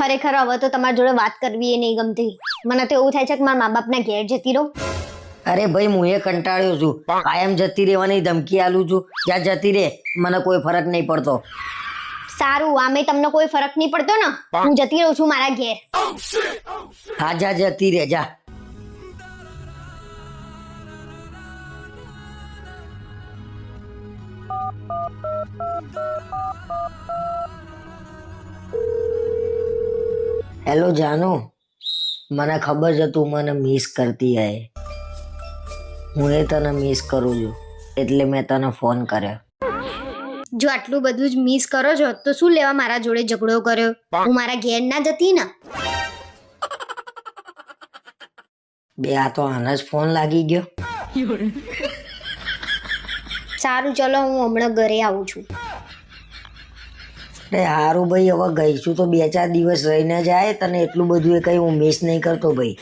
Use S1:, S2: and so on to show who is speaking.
S1: ખરેખર હવે તો તમારી જોડે વાત કરવી એ નહીં ગમતી. મને તો એવું થાય છે કે મારા મા બાપના ઘેર જતી રહું.
S2: અરે ભાઈ હું એ કંટાળ્યો છું. કાયમ જતી રહેવાની ધમકી આલું છું. જ્યાં જતી રહે મને કોઈ ફરક નહીં પડતો.
S1: સારું આમે તમને કોઈ ફરક નહીં પડતો ને? હું જતી રહું છું મારા ઘેર.
S2: હા જા જતી રહે જા. હેલો જાનુ મને ખબર છે તું મને મિસ કરતી હે. હું એ તને મિસ કરું છું એટલે મેં તને ફોન કર્યો.
S1: જો આટલું બધું જ મિસ કરો છો તો શું લેવા મારા જોડે ઝઘડો કર્યો? હું મારા ઘેર ના જતી ને?
S2: બે આ તો આને જ ફોન લાગી ગયો.
S1: સારું ચલો હું હમણાં ઘરે આવું છું.
S2: અરે હારું ભાઈ, હવે ગઈશું તો બે ચાર દિવસ રહીને જાય તને એટલું બધું એ કંઈ હું મિસ નહીં કરતો ભાઈ.